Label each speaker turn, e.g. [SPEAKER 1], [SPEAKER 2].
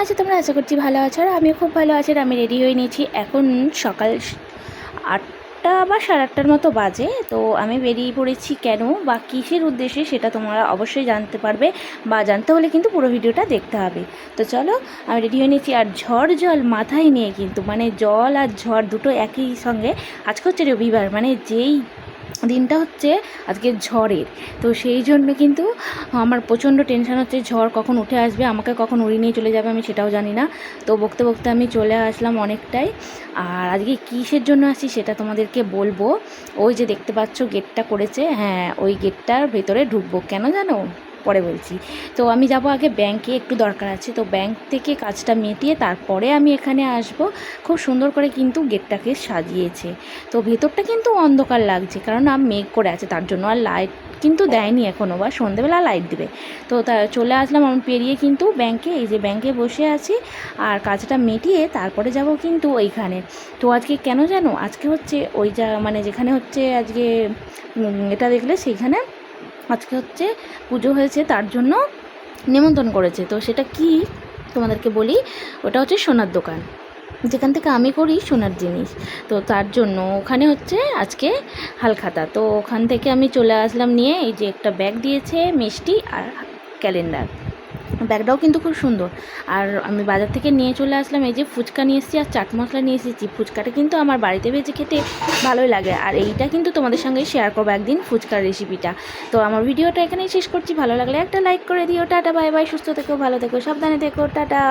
[SPEAKER 1] আছো? তোমরা আশা করছি ভালো আছো আর আমিও খুব ভালো আছি আর আমি রেডি হয়ে নিয়েছি এখন সকাল আটটা বা সাড়ে আটটার মতো বাজে, তো আমি বেরিয়ে পড়েছি কেন বা কিসের উদ্দেশ্যে সেটা তোমরা অবশ্যই জানতে পারবে বা জানতে হলে কিন্তু পুরো ভিডিওটা দেখতে হবে। তো চলো, আমি রেডি হয়ে নিয়েছি আর ঝড় জল মাথায় নিয়ে কিন্তু মানে জল আর ঝড় দুটো একই সঙ্গে, আজকে হচ্ছে রবিবার মানে যেই দিনটা হচ্ছে আজকে ঝড়ের। তো সেই জন্য কিন্তু আমার প্রচণ্ড টেনশান হচ্ছে, ঝড় কখন উঠে আসবে, আমাকে কখন উড়ি নিয়ে চলে যাবে আমি সেটাও জানি না। তো বকতে বকতে আমি চলে আসলাম অনেকটাই। আর আজকে কিসের জন্য আসি সেটা তোমাদেরকে বলব। ওই যে দেখতে পাচ্ছ গেটটা করেছে হ্যাঁ ওই গেটটার ভেতরে ঢুকবো। কেন জানো? পরে বলছি। তো আমি যাব আগে ব্যাংকে একটু দরকার আছে। তো ব্যাংক থেকে কাজটা মিটিয়ে তারপরে আমি এখানে আসব। খুব সুন্দর করে কিন্তু গেটটাকে সাজিয়েছে। তো ভেতরটা কিন্তু অন্ধকার লাগছে, কারণ আম মেঘ করে আছে, তার জন্য আর লাইট কিন্তু দেয়নি এখনও বা সন্ধেবেলা লাইট দেবে। তো তা চলে আসলাম আমি পেরিয়ে কিন্তু ব্যাংকে এই যে ব্যাংকে বসে আছি। আর কাজটা মিটিয়ে তারপরে যাব কিন্তু ওইখানে। তো আজকে কেন জানো? আজকে হচ্ছে ওই যা মানে যেখানে হচ্ছে আজকে এটা দেখলে সেইখানে আজকে হচ্ছে পুজো হয়েছে, তার জন্য নিমন্ত্রণ করেছে। তো সেটা কি তোমাদেরকে বলি, ওটা হচ্ছে সোনার দোকান। যেখান থেকে আমি করি সোনার জিনিস। তো তার জন্য ওখানে হচ্ছে আজকে হালখাতা। তো ওখান থেকে আমি চলে আসলাম নিয়ে এই যে একটা ব্যাগ দিয়েছে মিষ্টি আর ক্যালেন্ডার ব্যাগটাও কিন্তু খুব সুন্দর। আর আমি বাজার থেকে নিয়ে চলে আসলাম, এই যে ফুচকা নিয়ে এসেছি আর চাট মশলা নিয়ে এসেছি। ফুচকাটা কিন্তু আমার বাড়িতে ভেজে খেতে ভালোই লাগে। আর এইটা কিন্তু তোমাদের সঙ্গে শেয়ার করব একদিন ফুচকার রেসিপিটা তো আমার ভিডিওটা এখানেই শেষ করছি। ভালো লাগলে একটা লাইক করে দিও। টাটা বাই বাই সুস্থ থেকো, ভালো থেকো, সাবধানে থেকো। টাটা।